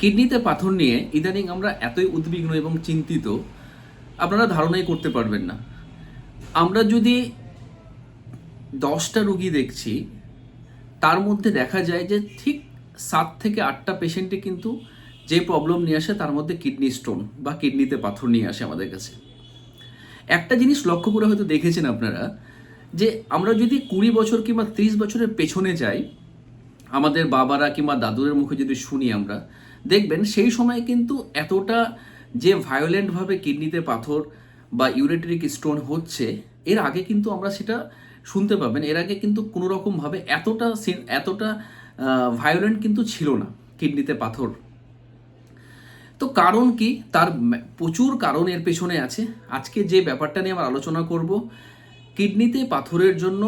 কিডনিতে পাথর নিয়ে ইদানিং আমরা এতই উদ্বিগ্ন এবং চিন্তিত, আপনারা ধারণাই করতে পারবেন না। আমরা যদি দশটা রুগী দেখছি, তার মধ্যে দেখা যায় যে ঠিক সাত থেকে আটটা পেশেন্টে কিন্তু যে প্রবলেম নিয়ে আসে, তার মধ্যে কিডনি স্টোন বা কিডনিতে পাথর নিয়ে আসে আমাদের কাছে। একটা জিনিস লক্ষ্য করে হয়তো দেখেছেন আপনারা, যে আমরা যদি কুড়ি বছর কিংবা ত্রিশ বছরের পেছনে যাই আমাদের বাবারা কিংবা দাদুদের মুখে যদি শুনি আমরা, দেখবেন সেই সময় কিন্তু এতটা যে ভায়োলেন্টভাবে কিডনিতে পাথর বা ইউরেটরিক স্টোন হচ্ছে, এর আগে কিন্তু আমরা সেটা শুনতে পাবেন। এর আগে কিন্তু কোনো রকমভাবে এতটা এতটা ভায়োলেন্ট কিন্তু ছিল না কিডনিতে পাথর। তো কারণ কি? তার প্রচুর কারণ এর পেছনে আছে। আজকে যে ব্যাপারটা নিয়ে আমরা আলোচনা করব, কিডনিতে পাথরের জন্য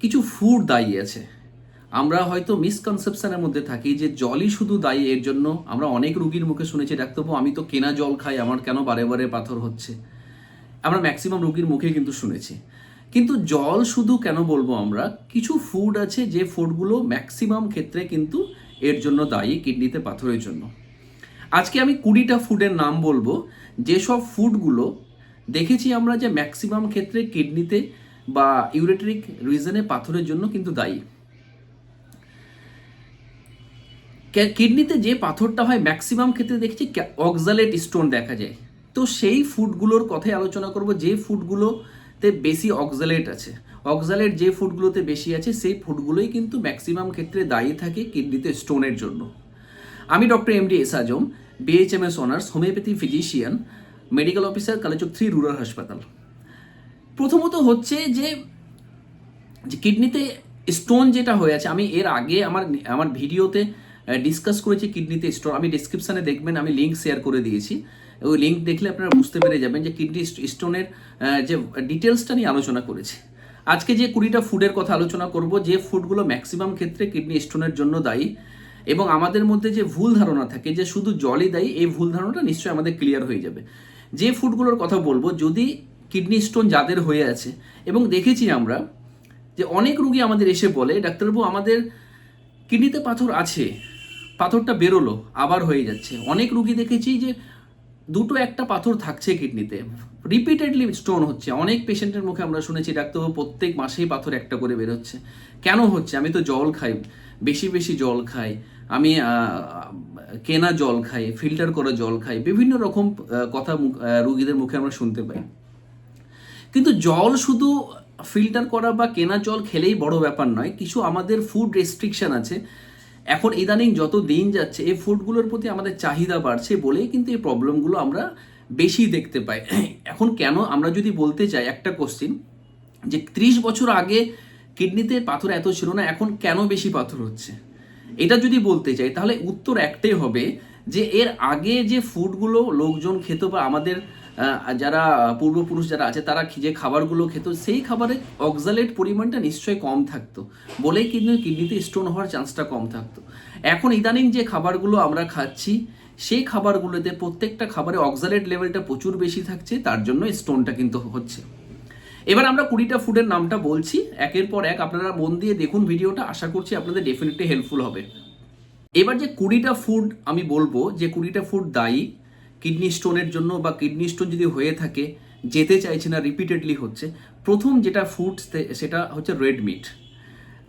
কিছু ফুড দায়ী আছে। আমরা হয়তো মিসকনসেপশনের মধ্যে থাকি যে জলই শুধু দায়ী, এর জন্য আমরা অনেক রুগীর মুখে শুনেছি ডাক্তারবাবু আমি তো কেনা জল খাই, আমার কেন বারে বারে পাথর হচ্ছে? আমরা ম্যাক্সিমাম রুগীর মুখে কিন্তু শুনেছি। কিন্তু জল শুধু কেন বলব আমরা? কিছু ফুড আছে যে ফুডগুলো ম্যাক্সিমাম ক্ষেত্রে কিন্তু এর জন্য দায়ী কিডনিতে পাথরের জন্য। আজকে আমি কুড়িটা ফুডের নাম বলব। যেসব ফুডগুলো দেখেছি আমরা যে ম্যাক্সিমাম ক্ষেত্রে কিডনিতে বা ইউরেটরিক রিজনে পাথরের জন্য কিন্তু দায়ী কে- কিডনিতে যে পাথরটা হয় ম্যাক্সিমাম ক্ষেত্রে দেখছি অক্সালেট স্টোন দেখা যায়। তো সেই ফুডগুলোর কথাই আলোচনা করব, যে ফুডগুলোতে বেশি অক্সালেট আছে। অক্সালেট যে ফুডগুলোতে বেশি আছে, সেই ফুডগুলোই কিন্তু ম্যাক্সিমাম ক্ষেত্রে দায়ী থাকে কিডনিতে স্টোনের জন্য। আমি doctor M D S Azam BHMS honours homeopathy physician medical officer Kaliachak three rural হাসপাতাল প্রথমত হচ্ছে যে কিডনিতে স্টোন যেটা হয়ে আছে, আমি এর আগে আমার আমার ভিডিওতে ডিসকাস করেছি কিডনিতে স্টোন আমি ডিসক্রিপশানে দেখবেন, আমি লিঙ্ক শেয়ার করে দিয়েছি। ওই লিঙ্ক দেখলে আপনারা বুঝতে পেরে যাবেন যে কিডনি স্টোনের যে ডিটেলসটা নিয়ে আলোচনা করেছি। আজকে যে কুড়িটা ফুডের কথা আলোচনা করব, যে ফুডগুলো ম্যাক্সিমাম ক্ষেত্রে কিডনি স্টোনের জন্য দায়ী এবং আমাদের মধ্যে যে ভুল ধারণা থাকে, যে শুধু জলই দায়ী, এই ভুল ধারণাটা নিশ্চয়ই আমাদের ক্লিয়ার হয়ে যাবে। যে ফুডগুলোর কথা বলব, যদি কিডনি স্টোন যাদের হয়ে আছে, এবং দেখেছি আমরা যে অনেক রুগী আমাদের এসে বলে, ডাক্তারবাবু, আমাদের কিডনিতে পাথর আছে। পাথরটা বেরোলো, আবার হয়ে যাচ্ছে। অনেক রুগী দেখেছি যে দুটো একটা পাথর থাকছে কিডনিতে। রিপিটেডলি স্টোন হচ্ছে। অনেক পেশেন্টের মুখে আমরা শুনেছি, ডাক্তারবাবু প্রত্যেক মাসেই পাথর একটা করে বেরোচ্ছে। কেন হচ্ছে? আমি তো জল খাই, বেশি বেশি জল খাই। আমি কেনা জল খাই ফিল্টার করা জল খাই। বিভিন্ন রকম কথা রুগীদের মুখে আমরা শুনতে পাই। কিন্তু জল শুধু ফিল্টার করা বা কেনা জল খেলেই বড় ব্যাপার নয়, কিছু আমাদের ফুড রেস্ট্রিকশন আছে। এখন ইদানিং যত দিন যাচ্ছে, এই ফুডগুলোর প্রতি আমাদের চাহিদা বাড়ছে বলেই কিন্তু এই প্রবলেমগুলো আমরা বেশি দেখতে পাই। এখন কেন আমরা যদি বলতে চাই একটা কোশ্চিন যে ত্রিশ বছর আগে কিডনিতে পাথর এত ছিল না, এখন কেন বেশি পাথর হচ্ছে? এটা যদি বলতে চাই তাহলে উত্তর একটাই হবে যে এর আগে যে ফুডগুলো লোকজন খেত বা আমাদের যারা পূর্বপুরুষ যারা আছে, তারা যে খাবারগুলো খেত, সেই খাবারে অক্সালেট পরিমাণটা নিশ্চয়ই কম থাকতো। বলেই কিন্তু কিডনিতে স্টোন হওয়ার চান্সটা কম থাকতো। এখন ইদানিং যে খাবারগুলো আমরা খাচ্ছি, সেই খাবারগুলোতে প্রত্যেকটা খাবারে অক্সালেট লেভেলটা প্রচুর বেশি থাকছে, তার জন্য স্টোনটা কিন্তু হচ্ছে। এবার আমরা কুড়িটা ফুডের নামটা বলছি। একের পর এক আপনারা মন দিয়ে দেখুন ভিডিওটা। আশা করছি আপনাদের ডেফিনেটলি হেল্পফুল হবে। এবার যে কুড়িটা ফুড আমি বলব, যে কুড়িটা ফুড দায়ী কিডনি স্টোনের জন্য বা কিডনি স্টোন যদি হয়ে থাকে, যেতে চাইছে না রিপিটেডলি হচ্ছে, প্রথম যেটা ফুড সেটা হচ্ছে রেড মিট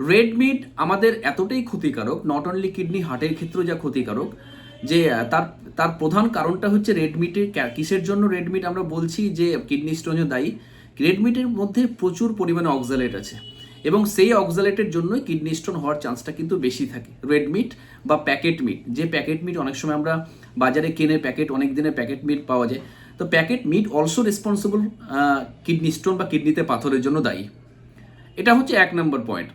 রেড মিট আমাদের এতটাই ক্ষতিকারক নট অনলি কিডনি হার্টের ক্ষেত্রেও যা ক্ষতিকারক, যে তার তার প্রধান কারণটা হচ্ছে রেড মিটের কিসের জন্য রেড মিট আমরা বলছি যে, কিডনি স্টোনে দায়ী? রেড মিটের মধ্যে প্রচুর পরিমাণে অক্সালেট আছে। এবং সেই অক্সালেটের জন্যই কিডনি স্টোন হওয়ার চান্সটা কিন্তু বেশি থাকে। রেড মিট বা প্যাকেট মিট যে প্যাকেট মিট অনেক সময় আমরা বাজারে কেনে প্যাকেট অনেক দিনের প্যাকেট মিট পাওয়া যায়। তো packet meat also responsible kidney stone বা কিডনিতে পাথরের জন্য দায়ী। এটা হচ্ছে এক নম্বর পয়েন্ট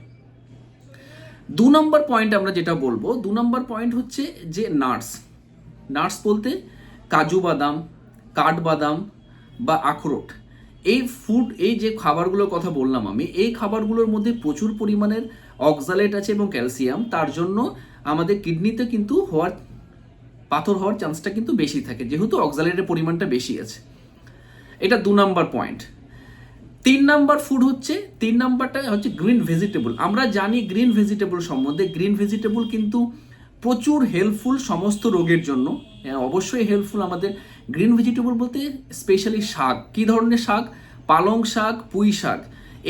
দু নম্বর পয়েন্ট আমরা যেটা বলব, দু নম্বর পয়েন্ট হচ্ছে যে নাটস নাটস বলতে কাজু বাদাম, কাঠবাদাম বা আখরোট। এই ফুড এই যে খাবারগুলোর কথা বললাম আমি এই খাবারগুলোর মধ্যে প্রচুর পরিমাণের অক্সালেট আছে এবং ক্যালসিয়াম তার জন্য আমাদের কিডনিতে কিন্তু হওয়ার পাথর হওয়ার চান্সটা কিন্তু বেশি থাকে যেহেতু অক্সালেটের পরিমাণটা বেশি আছে। এটা দু নম্বর পয়েন্ট তিন নাম্বার ফুড হচ্ছে তিন নাম্বারটা হচ্ছে গ্রিন ভেজিটেবল আমরা জানি গ্রিন ভেজিটেবল সম্বন্ধে গ্রিন ভেজিটেবল কিন্তু প্রচুর হেল্পফুল সমস্ত রোগের জন্য। হ্যাঁ, অবশ্যই হেল্পফুল আমাদের গ্রিন ভেজিটেবল বলতে স্পেশালি শাক। কী ধরনের শাক? পালং শাক, পুঁই শাক।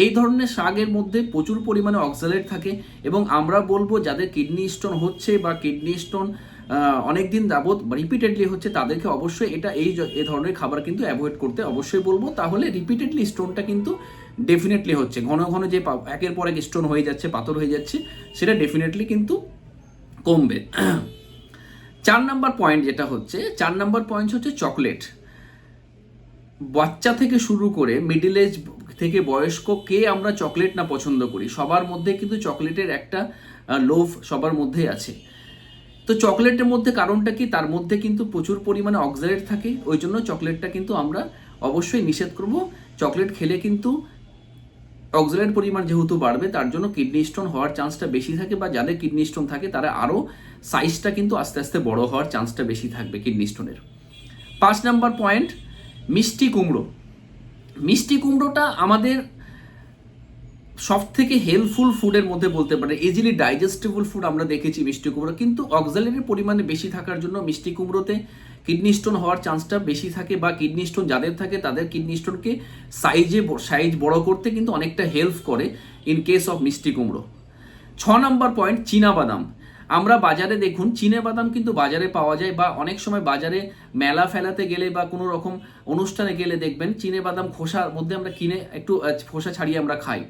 এই ধরনের শাকের মধ্যে প্রচুর পরিমাণে অক্সালেট থাকে এবং আমরা বলব যাদের কিডনি স্টোন হচ্ছে বা কিডনি স্টোন অনেক দিন যাবৎ রিপিটেডলি হচ্ছে, তাদেরকে অবশ্যই এটা এই এই ধরনের খাবার কিন্তু অ্যাভয়েড করতে অবশ্যই বলব। তাহলে রিপিটেডলি স্টোনটা কিন্তু ডেফিনেটলি হচ্ছে। ঘন ঘন যে একের পর এক স্টোন হয়ে যাচ্ছে, পাথর হয়ে যাচ্ছে, সেটা ডেফিনেটলি কিন্তু কমবে। চার নাম্বার পয়েন্ট যেটা হচ্ছে, চার নাম্বার পয়েন্ট হচ্ছে চকলেট বাচ্চা থেকে শুরু করে মিডিল এজ থেকে বয়স্ক কে আমরা চকলেট না পছন্দ করি, সবার মধ্যে কিন্তু চকলেটের একটা লোভ সবার মধ্যেই আছে। তো চকলেটের মধ্যে কারণটা কি? তার মধ্যে কিন্তু প্রচুর পরিমাণে অক্সালেট থাকে, ওই জন্য চকলেটটা কিন্তু আমরা অবশ্যই নিষেধ করব। চকলেট খেলে কিন্তু অক্সালেট পরিমাণ যেহেতু বাড়বে, তার জন্য কিডনি স্টোন হওয়ার চান্সটা বেশি থাকে বা যাদের কিডনি স্টোন থাকে, তারা আরও সাইজটা কিন্তু আস্তে আস্তে বড় হওয়ার চান্সটা বেশি থাকবে কিডনি স্টোনের। পাঁচ নাম্বার পয়েন্ট, মিষ্টি কুমড়ো। মিষ্টি কুমড়োটা আমাদের সব থেকে হেল্পফুল ফুডের মধ্যে বলতে পারে। ইজিলি ডাইজেস্টেবল ফুড আমরা দেখেছি মিষ্টি কুমড়ো, কিন্তু অক্সালেটের পরিমাণে বেশি থাকার জন্য মিষ্টি কুমড়োতে কিডনি স্টোন হওয়ার চান্সটা বেশি থাকে বা কিডনি স্টোন যাদের থাকে তাদের কিডনি স্টোনকে সাইজে সাইজ বড় করতে কিন্তু অনেকটা হেল্প করে ইন কেস অফ মিষ্টি কুমড়ো। ছ নম্বর পয়েন্ট চীনা বাদাম আমরা বাজারে দেখুন চীনা বাদাম কিন্তু বাজারে পাওয়া যায় বা অনেক সময় বাজারে মেলা ফেলাতে গেলে বা কোনো রকম অনুষ্ঠানে গেলে দেখবেন চীনে বাদাম খোসার মধ্যে আমরা কিনে একটু খোসা ছাড়িয়ে আমরা খাই।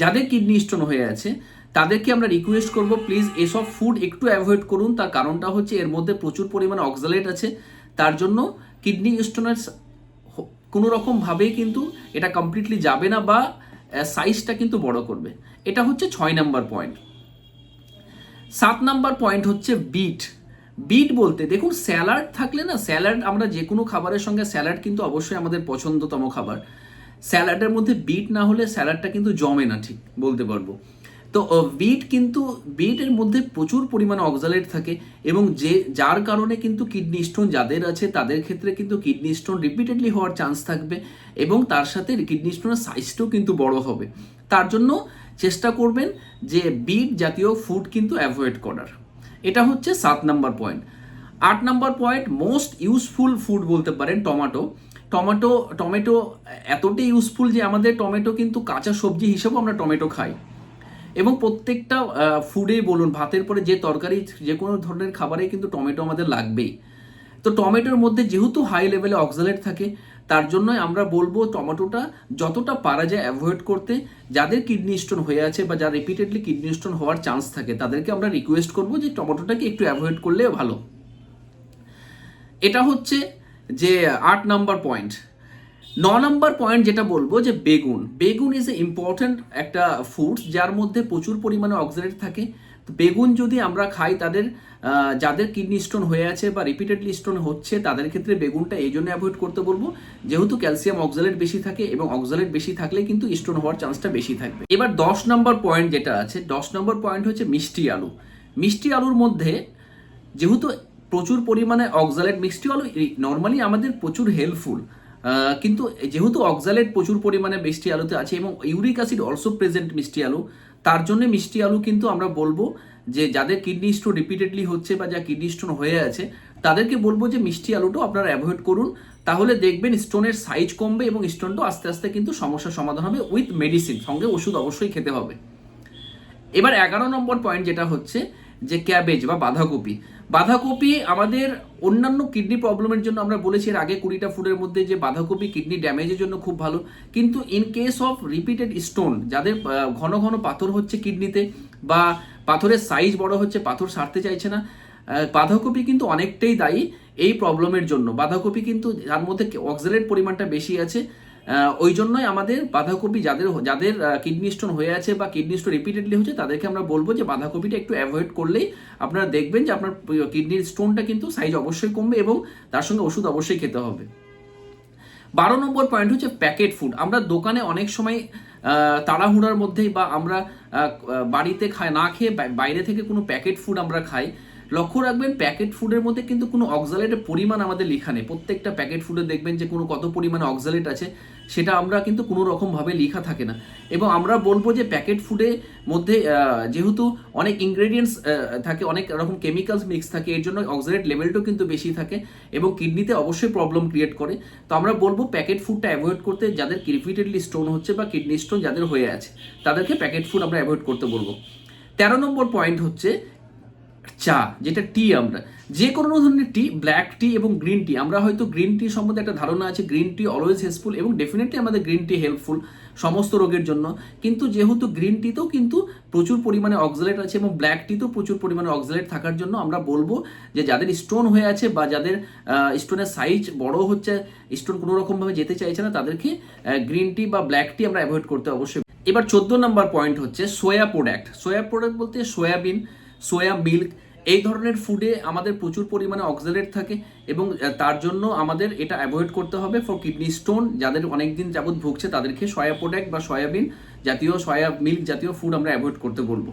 যাদের কিডনি স্টোন হয়ে আছে, তাদেরকে আমরা রিকোয়েস্ট করব প্লিজ এসব ফুড একটু অ্যাভয়েড করুন। তার কারণটা হচ্ছে এর মধ্যে প্রচুর পরিমাণে অক্সালেট আছে। তার জন্য কিডনি স্টোনের কোনো রকম ভাবেই কিন্তু এটা কমপ্লিটলি যাবে না বা সাইজটা কিন্তু বড় করবে। এটা হচ্ছে ছয় নাম্বার পয়েন্ট সাত নাম্বার পয়েন্ট হচ্ছে বিট বিট বলতে, দেখুন স্যালাড থাকলে না স্যালাড আমরা যে কোনো খাবারের সঙ্গে স্যালাড কিন্তু অবশ্যই আমাদের পছন্দতম খাবার। স্যালাডের মধ্যে বিট না হলে স্যালাডটা কিন্তু জমে না, ঠিক, বলতে পারব। তো বিট কিন্তু বিটের মধ্যে প্রচুর পরিমাণে অক্সালেট থাকে এবং যে, যার কারণে কিন্তু কিডনি স্টোন যাদের আছে, তাদের ক্ষেত্রে কিন্তু কিডনি স্টোন রিপিটেডলি হওয়ার চান্স থাকবে এবং তার সাথে কিডনি স্টোনের সাইজটাও কিন্তু বড় হবে। তার জন্য চেষ্টা করবেন যে বিট জাতীয় ফুড কিন্তু অ্যাভয়েড করার। এটা হচ্ছে সাত নাম্বার পয়েন্ট আট number point most useful food বলতে পারেন টমেটো টমেটো টমেটো এতটাই ইউজফুল যে আমাদের টমেটো কিন্তু কাঁচা সবজি হিসেবেও আমরা টমেটো খাই। এবং প্রত্যেকটা ফুডে বলুন, ভাতের পরে যে তরকারি, যে কোনো ধরনের খাবারে কিন্তু টমেটো আমাদের লাগবেই। তো টমেটোর মধ্যে যেহেতু হাই লেভেলে অক্সালেট থাকে তার জন্যই আমরা বলব টমেটোটা যতটা পারা যায় অ্যাভয়েড করতে। যাদের কিডনি স্টোন হয়ে আছে বা যার রিপিটেডলি কিডনি স্টোন হওয়ার চান্স থাকে, তাদেরকে আমরা রিকোয়েস্ট করব যে টমেটোটাকে একটু অ্যাভয়েড করলে ভালো। এটা হচ্ছে যে আট নাম্বার পয়েন্ট ন নম্বর পয়েন্ট যেটা বলব যে বেগুন। বেগুন ইজ এ ইম্পর্ট্যান্ট একটা ফুডস যার মধ্যে প্রচুর পরিমাণে অক্সালেট থাকে। বেগুন যদি আমরা খাই, তাদের যাদের কিডনি স্টোন হয়ে আছে বা রিপিটেডলি স্টোন হচ্ছে, তাদের ক্ষেত্রে বেগুনটা এই জন্য অ্যাভয়েড করতে বলব। যেহেতু ক্যালসিয়াম অক্সালেট বেশি থাকে এবং অক্সালেট বেশি থাকলে কিন্তু স্টোন হওয়ার চান্সটা বেশি থাকবে। এবার দশ নম্বর পয়েন্ট যেটা আছে, দশ নম্বর পয়েন্ট হচ্ছে মিষ্টি আলু। মিষ্টি আলুর মধ্যে যেহেতু প্রচুর পরিমাণে অক্সালেট মিষ্টি আলু নর্মালি আমাদের প্রচুর হেল্পফুল কিন্তু যেহেতু অক্সালেট প্রচুর পরিমাণে মিষ্টি আলুতে আছে এবং ইউরিক অ্যাসিড অলসো প্রেজেন্ট মিষ্টি আলু তার জন্য মিষ্টি আলু কিন্তু আমরা বলব যে যাদের কিডনি স্টোন রিপিটেডলি হচ্ছে বা যা কিডনি স্টোন হয়ে আছে, তাদেরকে বলব যে মিষ্টি আলুটাও আপনারা অ্যাভয়েড করুন। তাহলে দেখবেন স্টোনের সাইজ কমবে এবং স্টোনটাও আস্তে আস্তে কিন্তু সমস্যার সমাধান হবে উইথ মেডিসিন সঙ্গে ওষুধ অবশ্যই খেতে হবে। এবার এগারো নম্বর পয়েন্ট যেটা হচ্ছে যে ক্যাবেজ বা বাঁধাকপি। বাঁধাকপি আমাদের অন্যান্য কিডনি প্রবলেমের জন্য আমরা বলেছি, এর আগে কুড়িটা ফুডের মধ্যে যে বাঁধাকপি কিডনি ড্যামেজের জন্য খুব ভালো। কিন্তু in case of repeated stone যাদের ঘন ঘন পাথর হচ্ছে কিডনিতে বা পাথরের সাইজ বড় হচ্ছে, পাথর সারতে চাইছে না বাঁধাকপি কিন্তু অনেকটাই দায়ী এই প্রবলেমের জন্য। বাঁধাকপি কিন্তু যার মধ্যে অক্সালেট পরিমাণটা বেশি আছে ওই জন্যই আমাদের বাঁধাকপি যাদের যাদের কিডনি স্টোন হয়ে আছে বা কিডনি স্টোন রিপিটেডলি হচ্ছে, তাদেরকে আমরা বলব যে বাঁধাকপিটা একটু অ্যাভয়েড করলেই আপনারা দেখবেন যে আপনার কিডনির স্টোনটা কিন্তু সাইজ অবশ্যই কমবে এবং তার সঙ্গে ওষুধ অবশ্যই খেতে হবে। বারো নম্বর পয়েন্ট হচ্ছে প্যাকেট ফুড আমরা দোকানে অনেক সময় তাড়াহুড়ার মধ্যেই বা আমরা বাড়িতে খাই না খেয়ে বাইরে থেকে কোনো প্যাকেট ফুড আমরা খাই। লক্ষ্য রাখবেন প্যাকেট ফুডের মধ্যে কিন্তু কোনো অক্সালেটের পরিমাণ আমাদের লেখা নেই। প্রত্যেকটা প্যাকেট ফুডে দেখবেন যে কোনো কত পরিমাণে অক্সালেট আছে, সেটা আমরা কিন্তু কোনো রকমভাবে লেখা থাকে না। এবং আমরা বলব যে প্যাকেট ফুডে মধ্যে যেহেতু অনেক ইনগ্রেডিয়েন্টস থাকে, অনেক রকম কেমিক্যালস মিক্স থাকে, এর জন্য অক্সালেট লেভেলটাও কিন্তু বেশি থাকে এবং কিডনিতে অবশ্যই প্রবলেম ক্রিয়েট করে। তো আমরা বলব প্যাকেট ফুডটা অ্যাভয়েড করতে যাদের রিপিটেডলি স্টোন হচ্ছে বা কিডনি স্টোন যাদের হয়ে আছে, তাদেরকে প্যাকেট ফুড আমরা অ্যাভয়েড করতে বলব। তেরো নম্বর পয়েন্ট হচ্ছে চা, যেটা টি আমরা। যে কোনো ধরনের টি ব্ল্যাক টি এবং গ্রিন টি আমরা হয়তো গ্রিন টি সম্বন্ধে একটা ধারণা আছে গ্রিন টি অলওয়েজ হেল্পফুল এবং ডেফিনেটলি আমাদের গ্রিন টি হেল্পফুল সমস্ত রোগের জন্য। কিন্তু যেহেতু গ্রিন টিতেও কিন্তু প্রচুর পরিমাণে অক্সালেট আছে এবং ব্ল্যাক টিতেও প্রচুর পরিমাণে অক্সালেট থাকার জন্য আমরা বলব যে যাদের স্টোন হয়ে আছে বা যাদের স্টোনের সাইজ বড় হচ্ছে স্টোন কোনো রকমভাবে যেতে চাইছে না, তাদেরকে গ্রিন টি বা ব্ল্যাক টি আমরা অ্যাভয়েড করতে অবশ্যই। এবার চোদ্দ নম্বর পয়েন্ট হচ্ছে সোয়া প্রোডাক্ট সোয়া প্রোডাক্ট বলতে সয়াবিন সোয়া মিল্ক এই ধরনের ফুডে আমাদের প্রচুর পরিমাণে অক্সালেট থাকে এবং তার জন্য আমাদের এটা অ্যাভয়েড করতে হবে ফর কিডনি স্টোন যাদের অনেক দিন যাবৎ ভুগছে তাদেরকে সয়া প্রোডাক্ট বা সয়াবিন জাতীয় সয়া মিল্ক জাতীয় ফুড আমরা অ্যাভয়েড করতে বলব।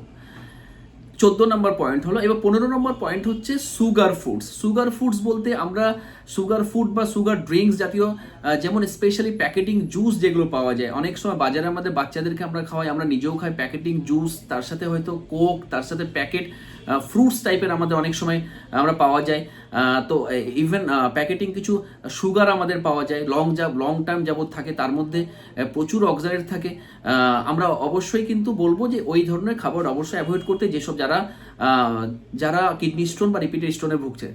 চোদ্দ নম্বর পয়েন্ট হলো, এবার পনেরো নম্বর পয়েন্ট হচ্ছে সুগার ফুডস সুগার ফুডস বলতে আমরা সুগার ফুড বা সুগার ড্রিঙ্কস জাতীয় যেমন স্পেশালি প্যাকেটিং জুস যেগুলো পাওয়া যায়। অনেক সময় বাজারে আমাদের বাচ্চাদেরকে আমরা খাওয়াই, আমরা নিজেও খাই প্যাকেটিং জুস তার সাথে হয়তো কোক তার সাথে প্যাকেট ফ্রুটস টাইপের আমাদের অনেক সময় আমরা পাওয়া যায়। তো ইভেন প্যাকেটিং কিছু সুগার আমাদের পাওয়া যায়। লং যা লং টার্ম যাবৎ থাকে, তার মধ্যে প্রচুর অক্সালেট থাকে। আমরা অবশ্যই কিন্তু বলব যে ওই ধরনের খাবার অবশ্যই অ্যাভয়েড করতে, যেসব যারা যারা কিডনি স্টোন বা রিপিটেড স্টোনে ভুগছে।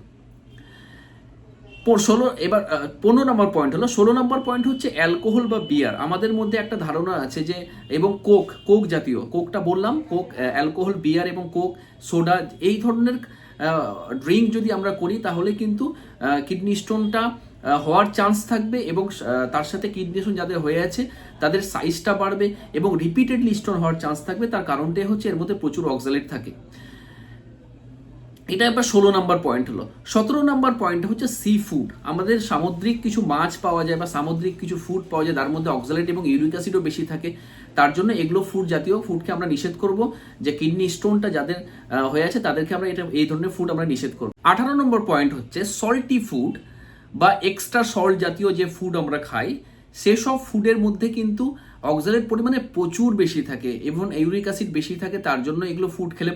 ষোলো, এবার পনেরো নম্বর পয়েন্ট হলো, ষোলো নম্বর পয়েন্ট হচ্ছে অ্যালকোহল বা বিয়ার আমাদের মধ্যে একটা ধারণা আছে যে, এবং কোক কোক জাতীয় কোকটা বললাম কোক অ্যালকোহল বিয়ার এবং কোক সোডা এই ধরনের ড্রিঙ্ক যদি আমরা করি, তাহলে কিন্তু কিডনি স্টোনটা হওয়ার চান্স থাকবে এবং তার সাথে কিডনি স্টোন যাদের হয়ে আছে, তাদের সাইজটা বাড়বে এবং রিপিটেডলি স্টোন হওয়ার চান্স থাকবে। তার কারণটাই হচ্ছে এর মধ্যে প্রচুর অক্সালেট থাকে। এটা এবার ষোলো নাম্বার পয়েন্ট হলো। সতেরো নাম্বার পয়েন্ট হচ্ছে সি ফুড আমাদের সামুদ্রিক কিছু মাছ পাওয়া যায় বা সামুদ্রিক কিছু ফুড পাওয়া যায়, তার মধ্যে অক্সালেট এবং ইউরিক অ্যাসিডও বেশি থাকে। তার জন্য এগুলো ফুড জাতীয় ফুডকে আমরা নিষেধ করব। যে কিডনি স্টোনটা যাদের হয়ে আছে, তাদেরকে আমরা এটা, এই ধরনের ফুড আমরা নিষেধ করব। আঠারো নম্বর পয়েন্ট হচ্ছে সল্টি ফুড বা এক্সট্রা সল্ট জাতীয় যে ফুড আমরা খাই, সেসব ফুডের মধ্যে কিন্তু অক্সালেট পরিমাণে প্রচুর বেশি থাকে, এবং ইউরিক অ্যাসিড বেশি থাকে, তার জন্য এগুলো ফুড খেলে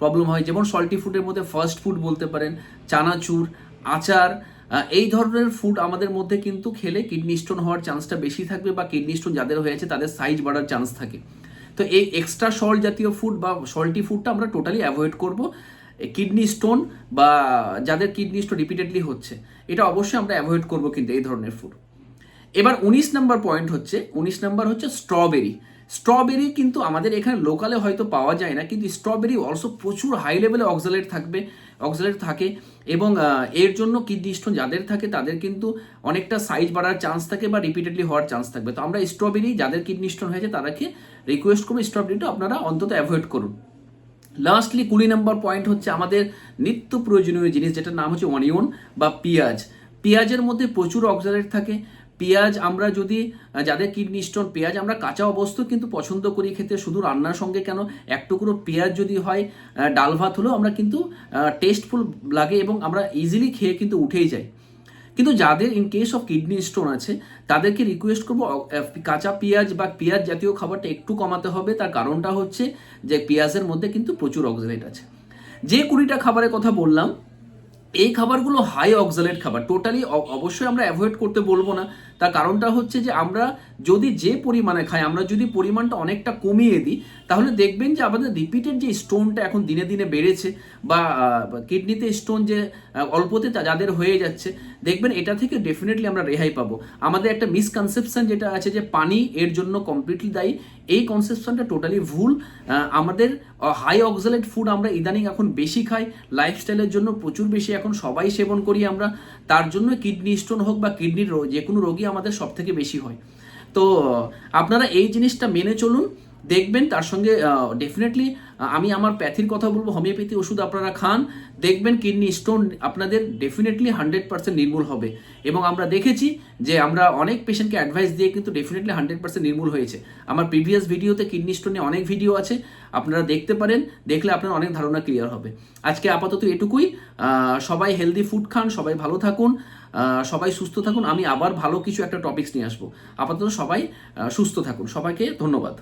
প্রবলেম হয়। যেমন সল্টি ফুডের মধ্যে ফার্স্ট ফুড বলতে পারেন, চানাচুর, আচার এই ধরনের ফুড আমাদের মধ্যে কিন্তু খেলে কিডনি স্টোন হওয়ার চান্সটা বেশি থাকবে, বা কিডনি স্টোন যাদের হয়েছে তাদের সাইজ বাড়ার চান্স থাকে। তো এই এক্সট্রা সল্ট জাতীয় ফুড বা সল্টি ফুডটা আমরা টোটালি অ্যাভয়েড করব। কিডনি স্টোন বা যাদের কিডনি স্টোন রিপিটেডলি হচ্ছে, এটা অবশ্যই আমরা অ্যাভয়েড করব কিন্তু এই ধরনের ফুড এবার উনিশ নাম্বার পয়েন্ট হচ্ছে, উনিশ নাম্বার হচ্ছে স্ট্রবেরি স্ট্রবেরি কিন্তু আমাদের এখানে লোকালে হয়তো পাওয়া যায় না, কিন্তু স্ট্রবেরি অলসো প্রচুর হাই লেভেলে অক্সালেট থাকবে অক্সালেট থাকে এবং এর জন্য কিডনি স্টোন যাদের থাকে তাদের কিন্তু অনেকটা সাইজ বাড়ার চান্স থাকে বা রিপিটেডলি হওয়ার চান্স থাকবে। তো আমরা স্ট্রবেরি যাদের কিডনি স্টোন হয়েছে তাদেরকে রিকোয়েস্ট করব স্ট্রবেরিটা আপনারা অন্তত অ্যাভয়েড করুন। লাস্টলি কুড়ি নম্বর পয়েন্ট হচ্ছে আমাদের নিত্য প্রয়োজনীয় জিনিস, যেটার নাম হচ্ছে অনিয়ন বা পেঁয়াজ। পেঁয়াজের মধ্যে প্রচুর অক্সালেট থাকে পেঁয়াজ আমরা যদি যাদের কিডনি স্টোন পেঁয়াজ আমরা কাঁচা অবস্থা কিন্তু পছন্দ করি খেতে শুধু রান্নার সঙ্গে কেন? এক টুকরো পেঁয়াজ যদি হয় ডাল ভাত হলেও আমরা কিন্তু টেস্টফুল লাগে এবং আমরা ইজিলি খেয়ে কিন্তু উঠেই যাই। কিন্তু যাদের in case of kidney stone আছে, তাদেরকে রিকোয়েস্ট করব কাঁচা পেঁয়াজ বা পেঁয়াজ জাতীয় খাবারটা একটু কমাতে হবে। তার কারণটা হচ্ছে যে পেঁয়াজের মধ্যে কিন্তু প্রচুর অক্সালেট আছে। যে কুড়িটা খাবারের কথা বললাম, এই খাবারগুলো হাই অক্সালেট খাবার। টোটালি অবশ্যই আমরা অ্যাভয়েড করতে বলব না। তার কারণটা হচ্ছে যে আমরা যদি যে পরিমাণে খাই, আমরা যদি পরিমাণটা অনেকটা কমিয়ে দিই, তাহলে দেখবেন যে আমাদের রিপিটেড যে স্টোনটা এখন দিনে দিনে বেড়েছে বা কিডনিতে স্টোন যে অল্পতে যাদের হয়ে যাচ্ছে, দেখবেন এটা থেকে ডেফিনেটলি আমরা রেহাই পাবো। আমাদের একটা মিসকনসেপশন যেটা আছে যে পানি এর জন্য কমপ্লিটলি দায়ী, এই কনসেপশনটা টোটালি ভুল। আমাদের হাই অক্সালেট ফুড আমরা ইদানিং এখন বেশি খাই লাইফস্টাইলের জন্য প্রচুর বেশি এখন সবাই সেবন করি আমরা। তার জন্য কিডনি স্টোন হোক বা কিডনির যে কোনো রোগী আমাদের সব থেকে বেশি হয়। তো আপনারা এই জিনিসটা মেনে চলুন, দেখবেন তার সঙ্গে ডেফিনেটলি আমি আমার প্যাথির কথা বলব, হোমিওপ্যাথি ওষুধ আপনারা খান, দেখবেন কিডনি স্টোন আপনাদের ডেফিনেটলি হান্ড্রেড পার্সেন্ট নির্মূল হবে। এবং আমরা দেখেছি যে আমরা অনেক পেশেন্টকে অ্যাডভাইস দিয়ে কিন্তু ডেফিনেটলি হান্ড্রেড পার্সেন্ট নির্মূল হয়েছে। আমার প্রিভিয়াস ভিডিওতে কিডনি স্টোনে অনেক ভিডিও আছে, আপনারা দেখতে পারেন, দেখলে আপনার অনেক ধারণা ক্লিয়ার হবে। আজকে আপাতত এটুকুই সবাই হেলদি ফুড খান, সবাই ভালো থাকুন সবাই সুস্থ থাকুন। আমি আবার ভালো কিছু একটা টপিক্স নিয়ে আসব। আপাতত সবাই সুস্থ থাকুন। সবাইকে ধন্যবাদ।